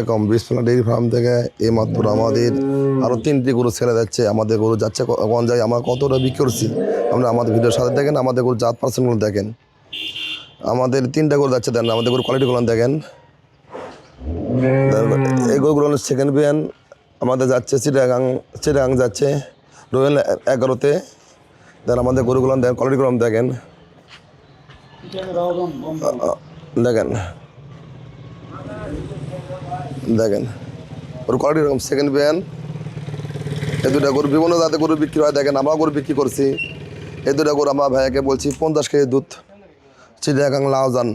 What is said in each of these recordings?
আলাইকুম বিসমুল্লাহ dairy farm থেকে এই মাত্র আমাদের আরও তিনটি গরু ছেড়ে যাচ্ছে। আমাদের গরু যাচ্ছে কোন জায়গায়? আমরা কতটা বিক্রি করছি? আমরা আমাদের ভিডিওর সাথে দেখেন, আমাদের গরু জাত পার্সেন্টগুলো দেখেন। আমাদের তিনটা গরু যাচ্ছে, দেন আমাদের গরু কোয়ালিটিগুলো দেখেন। এই গরুগুলো সেকেন্ড বিয়ান আমাদের যাচ্ছে চিটাগাং চিটাগাং যাচ্ছে রোয়েল এগারোতে। দেন আমাদের গরুগুলো দেন কোয়ালিটিগুলো দেখেন। দেখেন। দেখেন, ওর কোয়ালিটি এরকম সেকেন্ড বিয়ান এই দুটা গরু বিভিন্ন জাতে গরু বিক্রি হয়, দেখেন আমরা গরু বিক্রি করছি। এই দুটা গরু আমার ভাইয়াকে বলছি, পঞ্চাশ কেজি দুধ। চিড়িয়াখাং লাউজান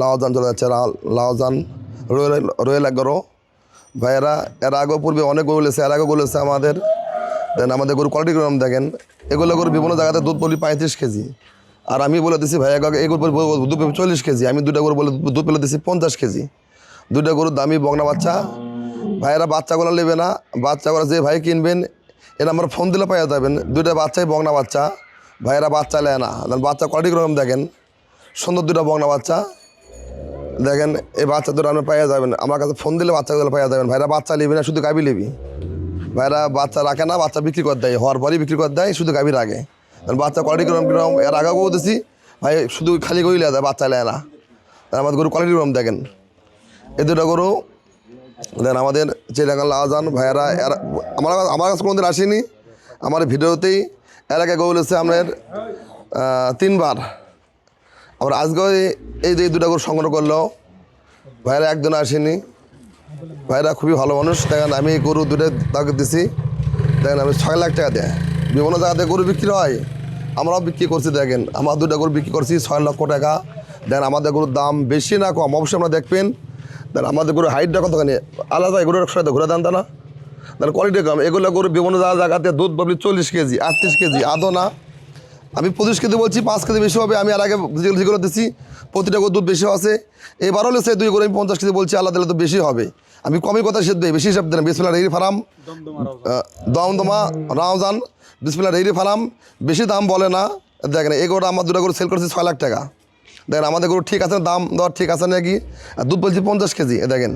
লাউজান চলে যাচ্ছে লাউজান রয়েল রয়েল এগারো। ভাইয়েরা, এর আগে পূর্বে অনেক গরু লেছে এর আগে গরু লেছে আমাদের। দেন আমাদের গরু কোয়ালিটি কীরকম দেখেন? এগুলো গরু বিভিন্ন জায়গাতে দুধ বলি পঁয়ত্রিশ কেজি। আর আমি বলে দিছি, ভাইয়া গরু দুধ চল্লিশ কেজি। আমি দুটা গরু বলে দুধ পেলে দিছি পঞ্চাশ কেজি। দুইটা গরুর দামি বগনা বাচ্চা। ভাইয়েরা বাচ্চাগুলো নেবে না। বাচ্চাগুলো যে ভাই কিনবেন, এর আমার ফোন দিলে পাইয়া যাবেন। দুইটা বাচ্চাই বগনা বাচ্চা। ভাইয়েরা বাচ্চা নেয় না। বাচ্চা কোয়ালিটি কীরকম দেখেন? সুন্দর দুটা বগনা বাচ্চা। দেখেন, এই বাচ্চা দুটো আপনি পাইয়া যাবেন। আমার কাছে ফোন দিলে বাচ্চাগুলো পাইয়া যাবেন। ভাইরা বাচ্চা নিবি না, শুধু গাবি নিবি। ভাইরা বাচ্চা রাখে না, বাচ্চা বিক্রি করে দেয়। হওয়ার পরই বিক্রি করে দেয়, শুধু গাবি রাখে। বাচ্চা কোয়ালিটি কীরকম কীরকম? এর আগেও বলতেছি, ভাই শুধু খালি গরু লেয় দেয় বাচ্চা লেয় না। আর আমাদের গরু কোয়ালিটি কীরকম দেখেন? এই দুটো গরু। দেন আমাদের চিরাগান লাজান ভাইয়ারা এরা আমার আমার কাছে কোনোদিন আসেনি। আমার ভিডিওতেই আগে গরু এসে আপনার আহ, তিনবার। আবার আজকেও এই- যে দুটা গরু সংগ্রহ করল ভাইরা একজন আসেনি। ভাইরা খুবই ভালো মানুষ। দেখেন আমি গরু দুটো তাকে দিছি। দেখেন আমি ছয় লাখ টাকা দেয়। বিভিন্ন জায়গাতে গরু বিক্রি হয়। আমরাও বিক্রি করছি দেখেন। আমার দুটা গরু বিক্রি করছি ছয় লক্ষ টাকা। দেন আমাদের গরুর দাম বেশি না কম। অবশ্যই আমরা দেখবেন। দেন আমাদের গরুর হাইটটা কতখানি? আলাদা গরুর একশো ঘুরে দেন না? দেন কোয়ালিটি কম। এগুলো গরু বিভিন্ন জায়গাতে দুধ পাবলি চল্লিশ কেজি, আটত্রিশ কেজি, আদৌ না। আমি পঁচিশ কেজি বলছি, পাঁচ কেজি বেশি হবে। আমি আর আগে যেগুলো দিচ্ছি প্রতিটা গরু দুধ বেশি আছে। এবারও লেছে দুই করে আমি পঞ্চাশ কেজি বলছি, আলাদা তো বেশি হবে। আমি কমই কথা সেদ্ধ বেশি হিসাব দেন বিসমিল্লা ডেইরি ফার্ম। দমদমা, রাউজান বিসমিল্লা ডেইরি ফার্ম। বেশি দাম বলে না। দেখেন গরুটা আমার দুটো গরু সেল করছি ছয় লাখ টাকা। দেখেন, আমাদের গরু ঠিক আছে দাম দর ঠিক আছে নাকি? আর দুধ বলছি পঞ্চাশ কেজি, এ দেখেন।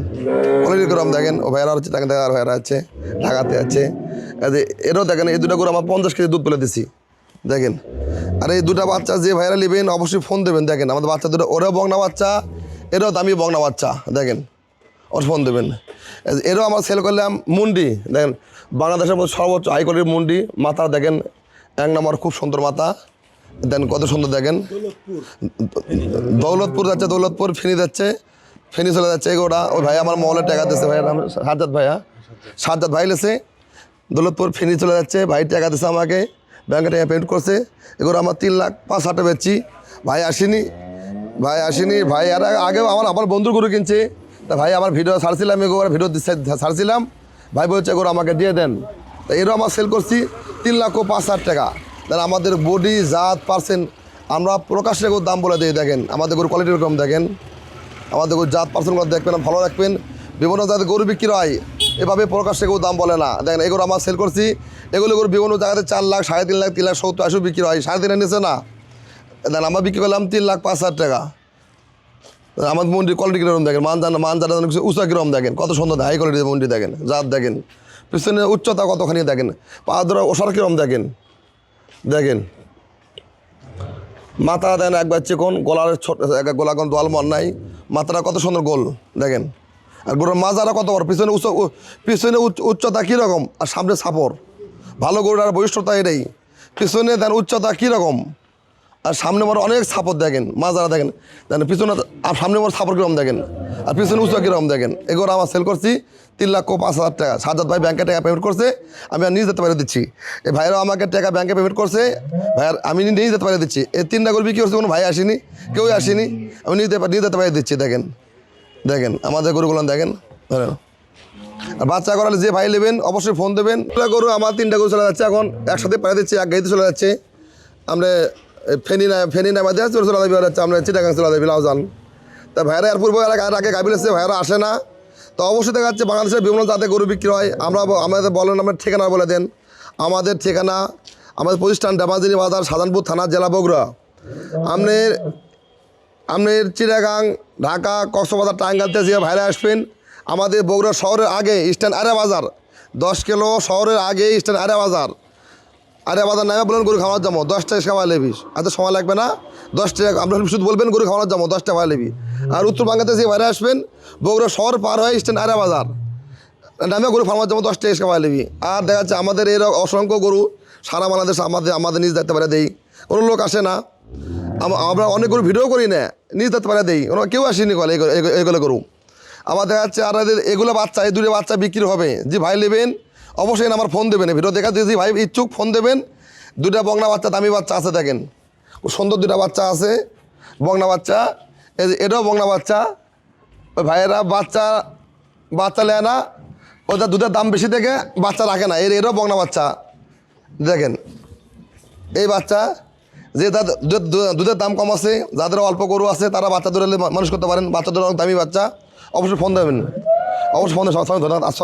কোয়ালিটি গরম দেখেন, ও ভাইয়ারা হচ্ছে টাকা দেখা ভাইয়ারা আছে, ঢাকাতে আছে। এরও দেখেন, এই দুটো গরু আমার পঞ্চাশ কেজি দুধ বলে দিছি, দেখেন। আর এই দুটা বাচ্চা যে ভাইরা নেবেন, অবশ্যই ফোন দেবেন, দেখেন। আমাদের বাচ্চা দুটো, ওরাও বগনা বাচ্চা, এরাও দামি বগনা বাচ্চা, দেখেন। ওর ফোন দেবেন। এরও আমার সেল করলাম মুন্ডি, দেখেন। বাংলাদেশের মধ্যে সর্বোচ্চ হাই মুন্ডি, মাথা দেখেন, এক নম্বর খুব সুন্দর মাথা। দেন কত সুন্দর দেখেন। দৌলতপুর যাচ্ছে, দৌলতপুর ফেনি যাচ্ছে, ফেনি চলে যাচ্ছে এগোটা ওই ভাই আমার মহলের টাকা দিচ্ছে নাম সাজ্জাদ ভাইয়া। সাজ্জাদ ভাই লেছে, দৌলতপুর ফেনি চলে যাচ্ছে, ভাই টাকা দিচ্ছে আমাকে, ব্যাংকে টাকা পেমেন্ট করছে। এগুলো আমার তিন লাখ পাঁচ হাটে বেচছি। ভাই আসেনি ভাই আসেনি, ভাই আর আগেও আমার আমার বন্ধুর গরু কিনছে। তা ভাই আমার ভিডিও ছাড়ছিলাম এগুলো ভিডিও ছাড়ছিলাম। ভাই বলছে এগুলো আমাকে দিয়ে দেন। তা এরও আমার সেল করছি, তিন লাখ ও পাঁচ হাজার টাকা। দেন আমাদের বডি জাত পার্সেন্ট আমরা প্রকাশ্যে গরুর দাম বলে দিই, দেখেন। আমাদের গরু কোয়ালিটি কম দেখেন। আমাদের গরু জাত পার্সেন্টগুলো দেখবেন, ভালো রাখবেন। বিভিন্ন জাতের গরু বিক্রি হয়, এভাবে প্রকাশ্যে কেউ দাম বলে না। দেখেন এগুলো আমার সেল করছি, এগুলো গরু বিভিন্ন জায়গাতে চার লাখ, সাড়ে তিন লাখ তিন লাখ সত্তর আশি বিক্রি হয়, সাড়ে তিনের নিচে না। দেন আমরা বিক্রি করলাম তিন লাখ পাঁচ হাজার টাকা। আমাদের মন্দির কোয়ালিটি কীরকম, দেখেন মান জানা মান জানা কিছু উঁচা কীরকম, দেখেন, কত সুন্দর হাই কোয়ালিটির মন্দির দেখেন, জাত, দেখেন। পিছনে উচ্চতা কতখানি, দেখেন, পা ধরা, ওষার কীরকম, দেখেন। দেখেন। মাথা দেন একবার চিকন গলার ছোট গলা কোন দোয়াল মন নাই। মাথাটা কত সুন্দর গোল, দেখেন। আর গরুর মাজারা কত বড়, পিছনে উচ্চ পিছনে উচ্চ- উচ্চতা কীরকম, আর সামনে সাপর। ভালো গরুর বৈশিষ্ট্যতা এটাই। পিছনে দেন উচ্চতা কীরকম, আর সামনে বড় অনেক সাপোর্ট দেখেন, মাজারা দেখেন। দেন পিছনে, আর সামনে বড় সাপোর্ট কীরকম দেখেন। আর পিছনে উঁচু কীরকম দেখেন। এগুলো আমার সেল করছি তিন লাখ পাঁচ হাজার টাকা। সাজাদ ভাই ব্যাংকে টাকা পেমেন্ট করছে, আমি আর নিয়ে যেতে পারে দিচ্ছি। এই ভাইরাও আমাকে টাকা ব্যাংকে পেমেন্ট করছে, ভাইয়ার আমি নিয়ে যেতে পারে দিচ্ছি। এই তিনটা গরু বিক্রি করছে কোনো ভাই আসেনি, কেউই আসেনি। আমি নিয়ে নিয়ে যেতে পারে দিচ্ছি, দেখেন। দেখেন, আমাদের গরুগুলো দেখেন, ধরেন। আর বাচ্চা করালে যে ভাই নেবেন, অবশ্যই ফোন দেবেন। গরু, আমার তিনটা গরু চলে যাচ্ছে এখন, একসাথে পাড়ে দিচ্ছি, এক গাড়িতে চলে যাচ্ছে। আমরা ফেনি না ফেনি নামা দিয়ে চলে চলে যাবে আমরা চিটাগাং চলে যাবে, লাউজান। তা ভাইরা এর পূর্ব এলাকায় আগে গাবিল এসছে ভাইরা আসে না। তো অবশ্যই দেখা যাচ্ছে বাংলাদেশের বিভিন্ন জাতে গরু বিক্রি হয়। আমরা আমাদের বলেন আমার ঠিকানা বলে দেন। আমাদের ঠিকানা, আমাদের প্রতিষ্ঠান ডামাজিনী বাজার সাধারণপুর থানা, জেলা বগুড়া। আপনার আপনার চিড়াগাং ঢাকা, কক্সবাজার টাঙ্গাইলতে যে ভাইরা আসবেন, আমাদের বগুড়া শহরের আগে স্ট্যান্ড আরে বাজার। দশ কিলো শহরের আগে স্ট্যান্ড আরে বাজার। আরে বাজার নামে বলুন গরু খাওয়ার যাব দশ টাকা খাওয়া লেবি এত সময় লাগবে না? দশ টাকা আপনার শুধু বলবেন গরু খাওয়ার যাব দশ টাকা লেবি আর উত্তরবঙ্গতে যে বাইরে আসবেন, বগুড়া শহর পার হয়ে স্ট্যান্ড আরে বাজার। নামে গরু ফার্মার জামা দশ টাকা খাওয়া লেবি আর দেখা যাচ্ছে আমাদের এর অসংখ্য গরু, সারা বাংলাদেশ আমাদের আমাদের নিজ দেখতে পারে দেই। কোনো লোক আসে না। আমরা অনেক গরু ভিডিও করি না, নিজ দেখতে পারে দেই। ওরা কেউ আসেনি কলে এগুলো- গরু। আবার দেখা যাচ্ছে আর এগুলো বাচ্চা, এই দুটো বাচ্চা বিক্রি হবে। যে ভাই নেবেন, অবশ্যই আমার ফোন দেবেন। ভিডিও দেখা দিয়ে যে ভাই ইচ্ছুক ফোন দেবেন। দুটা বগনা বাচ্চা, দামি বাচ্চা আছে দেখেন। সুন্দর দুটা বাচ্চা আছে, বগনা বাচ্চা। এই যে এটাও বগনা বাচ্চা। ওই ভাইয়েরা বাচ্চা বাচ্চা নেয় না। ওদের দুধের দাম বেশি থেকে বাচ্চা রাখে না। এর এরও বগনা বাচ্চা। দেখেন, এই বাচ্চা, যে দুধ- দুধের দাম কম আছে, যাদের অল্প গরু আছে, তারা বাচ্চা ধরে মানুষ করতে পারেন। বাচ্চা ধরে অনেক দামি বাচ্চা। অবশ্যই ফোন দেবেন। অবশ্যই ফোন দেবেন।